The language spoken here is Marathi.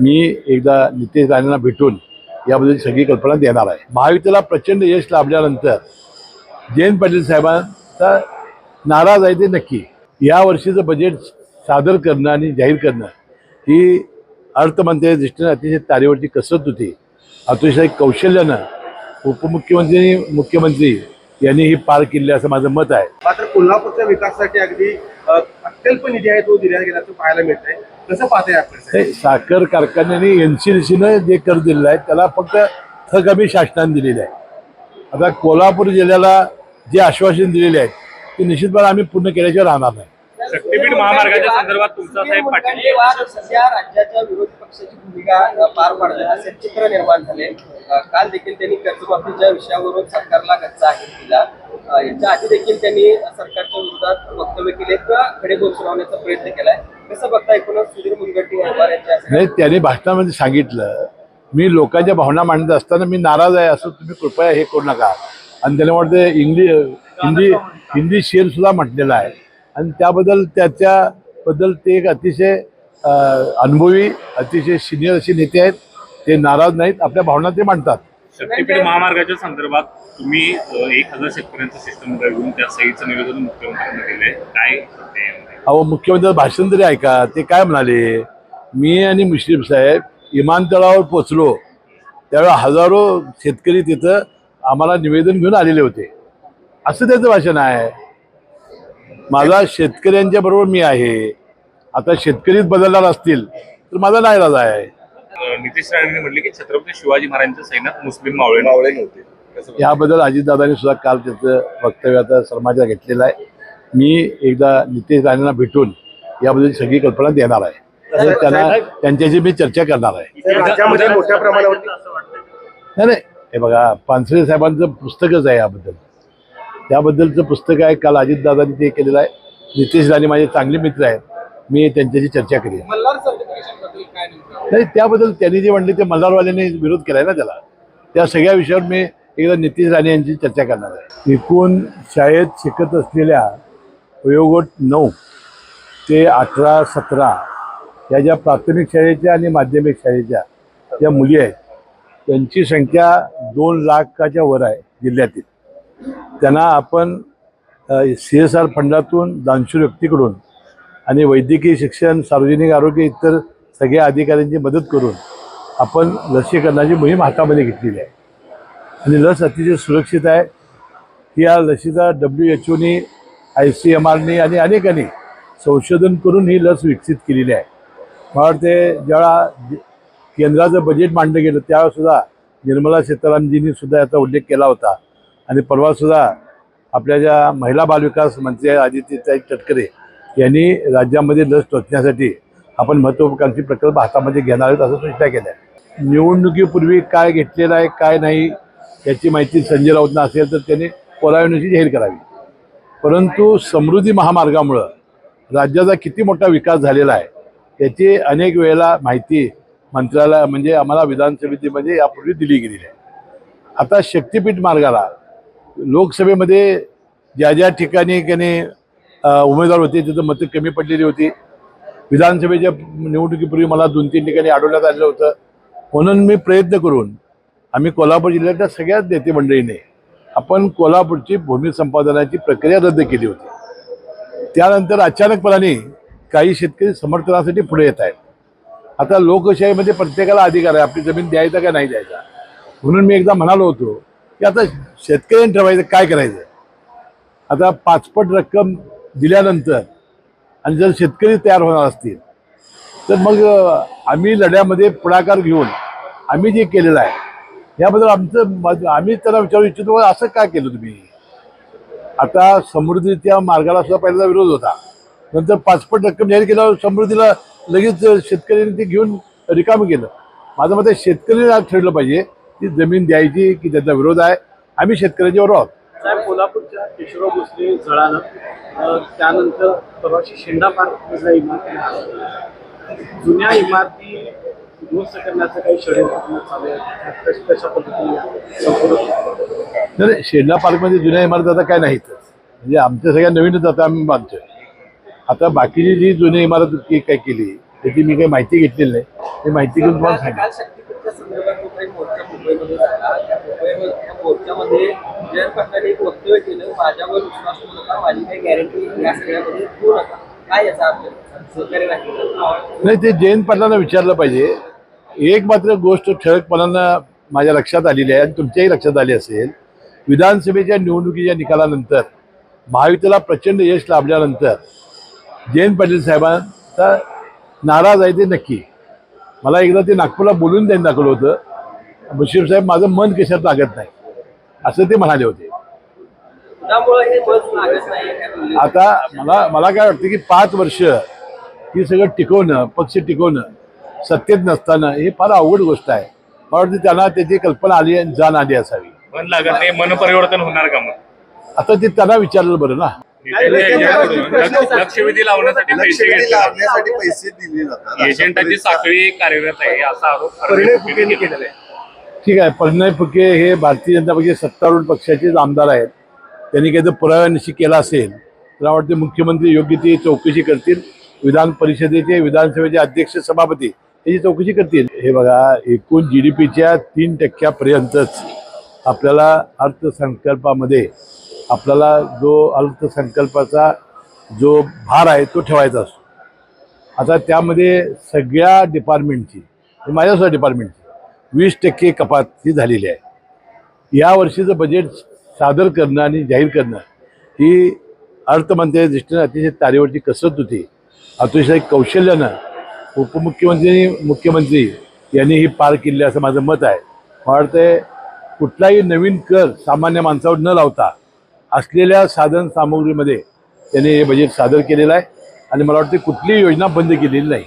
मी एकदा नितेश राणेंना भेटून याबद्दल सगळी कल्पना देणार आहे. महायुतीला प्रचंड यश लाभल्यानंतर जयंत पाटील साहेबांचा नाराज आहे ते नक्की. या वर्षीचं बजेट सादर करणं आणि जाहीर करणं ही अर्थमंत्र्याच्या दृष्टीनं अतिशय तारेवरची कसरत होती. अतिशय कौशल्यानं उपमुख्यमंत्री मुख्यमंत्री यांनी ही पार केली असं माझं मत आहे. मात्र कोल्हापूरच्या विकासासाठी अगदी अत्यल्प निधी आहे तो दिला गेल्याचं पाहायला मिळत आहे कसं पाहताय आपण? हे साखर कारखान्याने एन सी डी जे कर दिलेलं आहे त्याला फक्त थकमी शासनाने दिलेले आहे. आता कोल्हापूर जिल्ह्याला जे आश्वासन दिलेले आहेत ते निश्चितपणे आम्ही पूर्ण केल्याशिवाय राहणार नाही. शक्तीपीठ महामार्गाच्या संदर्भात तुमचा साहेब पाटील. सध्या राज्याच्या विरोधी पक्षाची भूमिका पार पाडते असे चित्र निर्माण झाले. काल देखील त्यांनी कर्जमाफीच्या विषयावरून सरकारला गच्चा आहे दिला. याच्या आधी देखील त्यांनी सरकारच्या विरोधात वक्तव्य केले. किंवा खडेबोल सुनावण्याचा प्रयत्न केलाय. कसं बघता एकूणच सुधीर मुनगंटी यांच्या त्याने भाषणामध्ये सांगितलं. मी लोकांच्या भावना मांडत असताना मी नाराज आहे असं तुम्ही कृपया हे करू नका. आणि त्याने वाटतं इंग्लिश हिंदी हिंदी शेर सुद्धा म्हटलेला आहे. आणि त्याबद्दल त्याच्याबद्दल ते एक अतिशय अनुभवी अतिशय सिनियर असे नेते आहेत. ते नाराज नाहीत. आपल्या भावना ते मांडतात. शक्तीपीठ महामार्गाच्या संदर्भात तुम्ही एक हजार शेतकऱ्यांचं शिष्टमंडळ घेऊन त्या सहीचं निवेदन मुख्यमंत्र्यांना दिलंय. काय? अहो मुख्यमंत्र्यांचं भाषण तरी ऐका. ते काय म्हणाले? मी आणि मुश्रीफ साहेब विमानतळावर पोचलो त्यावेळेला हजारो शेतकरी तिथं आम्हाला निवेदन घेऊन आलेले होते. असं त्याचं भाषण आहे. माझा शेतकऱ्यांच्या बरोबर मी आहे. आता शेतकरीच बदलणार असतील तर माझा नाईलाज आहे? नितेश राणेंनी म्हटले की छत्रपती शिवाजी महाराजांच्या सैन्यात मुस्लिम मावळे मावळे नव्हते. याबद्दल अजितदादांनी सुद्धा काल त्याचं वक्तव्य आता समाजात घेतलेलं आहे. मी एकदा नितेश राणेंना भेटून याबद्दल सगळी कल्पना देणार आहे. त्यांना त्यांच्याशी मी चर्चा करणार आहे. मोठ्या प्रमाणावरती नाही नाही. हे बघा पानसरे साहेबांचं पुस्तकच आहे याबद्दल. त्याबद्दलचं पुस्तक आहे. काल अजितदादांनी ते केलेलं आहे. नितेश राणे माझे चांगले मित्र आहेत. मी त्यांच्याशी चर्चा करेन. मल्हार सर्टिफिकेशनबद्दल काय नेमकं? नाही त्याबद्दल त्यांनी जे म्हणले ते मल्हारवाल्यांनी विरोध केलाय ना त्याला. त्या सगळ्या विषयावर मी एकदा नितीश राणे यांची चर्चा करणार आहे. एकूण शाळेत शिकत असलेल्या वयोगट नऊ ते अठरा सतरा या ज्या प्राथमिक शाळेच्या आणि माध्यमिक शाळेच्या ज्या मुली आहेत त्यांची संख्या दोन लाखाच्या वर आहे जिल्ह्यातील. त्यांना आपण सी एस आर फंडातून दानशूर व्यक्तीकडून आणि वैद्यकीय शिक्षण सार्वजनिक आरोग्य इतर सगळ्या अधिकाऱ्यांची मदत करून आपण लसीकरणाची मोहीम हातामध्ये घेतलेली आहे. आणि लस अतिशय सुरक्षित आहे. या लसीचा डब्ल्यू एच ओनी आय सी एम आरनी आणि अनेकांनी संशोधन करून ही लस विकसित केलेली आहे. मला वाटते ज्यावेळा केंद्राचं बजेट मांडलं गेलं त्यावेळेसुद्धा निर्मला सीतारामजींनी सुद्धा याचा उल्लेख केला होता. आणि परवासुद्धा आपल्या ज्या महिला बालविकास मंत्री आहेत आदित्यताई तटकरे यांनी राज्यामध्ये लस टोचण्यासाठी आपण महत्त्वाकांक्षी प्रकल्प हातामध्ये घेणार आहोत असं सूचना केल्या निवडणुकीपूर्वी काय घेतलेलं आहे काय नाही याची माहिती संजय राऊतना असेल तर त्यांनी कोलाविनुशी जाहीर करावी. परंतु समृद्धी महामार्गामुळं राज्याचा किती मोठा विकास झालेला आहे त्याची अनेक वेळेला माहिती मंत्रालय म्हणजे आम्हाला विधानसभेमध्ये म्हणजे यापूर्वी दिली गेलेली आहे. आता शक्तीपीठ मार्गाला लोकसभेमध्ये ज्या ज्या ठिकाणी त्याने उमेदवार होते तिथं मतं कमी पडलेली होती. विधानसभेच्या निवडणुकीपूर्वी मला दोन तीन ठिकाणी अडवण्यात आलेलं होतं. म्हणून मी प्रयत्न करून आम्ही कोल्हापूर जिल्ह्यातल्या सगळ्याच नेते मंडळीने आपण कोल्हापूरची भूमी संपादनाची प्रक्रिया रद्द केली होती. त्यानंतर अचानकपणाने काही शेतकरी समर्थनासाठी पुढे येत आहेत. आता लोकशाहीमध्ये प्रत्येकाला अधिकार आहे आपली जमीन द्यायचा का नाही द्यायचा? म्हणून मी एकदा म्हणालो होतो की आता शेतकऱ्यांनी ठरवायचं काय करायचं? आता पाचपट रक्कम दिल्यानंतर आणि जर शेतकरी तयार होणार असतील तर मग आम्ही लढ्यामध्ये पुढाकार घेऊन आम्ही जे केलेलं आहे याबद्दल आमचं आम्ही त्यांना विचारू इच्छितो असं का केलं तुम्ही? आता समृद्धीच्या मार्गाला सुद्धा पहिल्यांदा विरोध होता. नंतर पाचपट रक्कम जाहीर केल्यावर समृद्धीला लगेच शेतकऱ्यांनी ते घेऊन रिकामं केलं. माझं मत शेतकरी ठरलं पाहिजे की जमीन द्यायची की त्याचा विरोध आहे? आम्ही शेतकऱ्याच्या बरोबर आहोत. साहेब कोल्हापूरच्या केशवराव भोसले जळालं. त्यानंतर शेंडा पार्क इमारती जुन्या इमारती उद्ध्वस्त करण्याचं काही षडयंत्र चालू आहे. कश- पद्धतीने नाही शेडला पार्कमध्ये जुन्या इमारत आता काय नाहीत. म्हणजे आमच्या सगळ्या नवीनच आता आम्ही बांधतोय. आता बाकीची जी जुनी इमारत काय केली त्याची मी काही माहिती घेतलेली नाही. ती माहिती घेऊन तुम्हाला काल सांगेन संदर्भात जो काही मोर्चा मुंबईमध्ये झाला. त्या मुंबईमध्ये मोर्चामध्ये जयंत पाटलांनी एक वक्तव्य केलं माझ्यावर विश्वास ठेवू नका माझी काही गॅरंटी या सगळ्यामध्ये देऊ नका काय याचा अर्थ? सहकार्य नाही ते जयंत पाटलांना विचारलं पाहिजे. एक मात्र गोष्ट ठळकपणानं माझ्या लक्षात आलेली आहे आणि तुमच्याही लक्षात आली असेल. विधानसभेच्या निवडणुकीच्या निकालानंतर महायुतीला प्रचंड यश लाभल्यानंतर जयंत पाटील साहेबांचा नाराज आहे ते नक्की. मला एकदा ते नागपूरला बोलून त्यांनी दाखवलं होतं. बशीर साहेब माझं मन कशात लागत नाही. असं ते म्हणाले होते. त्यामुळे हे मत लागत नाही. आता मला मला काय वाटतं की पाच वर्ष ही सगळं टिकवणं पक्ष टिकवणं सत्तेत नसताना हे फार अवघड गोष्ट आहे. मला वाटतं त्यांना त्याची कल्पना आली आणि जाण आली असावी. मन लागत नाही मन परिवर्तन होणार का मग? आता ते त्यांना विचारलं बरं ना. लक्षवेधी लावण्यासाठी पैसे लावण्यासाठी पैसे दिले जातात. एजंटाची साखळी कार्यरत आहे असा आरोप केलेला आहे. ठीक आहे परिणय फुके हे भारतीय जनता पक्ष सत्तारूढ पक्षाचेच आमदार आहेत. त्यांनी काही जर पुराव्यानिशी केला असेल तर मला वाटते मुख्यमंत्री योग्य ती चौकशी करतील. विधान परिषदेचे विधानसभेचे अध्यक्ष सभापती याची चौकशी करतील. हे बघा एकूण जी डी पीच्या तीन टक्क्यापर्यंतच आपल्याला अर्थसंकल्पामध्ये आपल्याला जो अर्थसंकल्पाचा जो भार आहे तो ठेवायचा असतो. आता त्यामध्ये सगळ्या डिपार्टमेंटची माझ्यासुद्धा डिपार्टमेंटची वीस टक्के कपात ही झालेली आहे. या वर्षीचं बजेट सादर करणं आणि जाहीर करणं ही अर्थमंत्र्याच्या दृष्टीने अतिशय तारेवरची कसरत होती. अतिशय कौशल्यानं उपमुख्यमंत्री मुख्यमंत्री यांनी ही पार केली असं माझं मत आहे. मला वाटतं कुठलाही नवीन कर सामान्य माणसावर न लावता असलेल्या साधन सामुग्रीमध्ये त्यांनी हे बजेट सादर केलेलं आहे. आणि मला वाटतं कुठलीही योजना बंद केलेली नाही.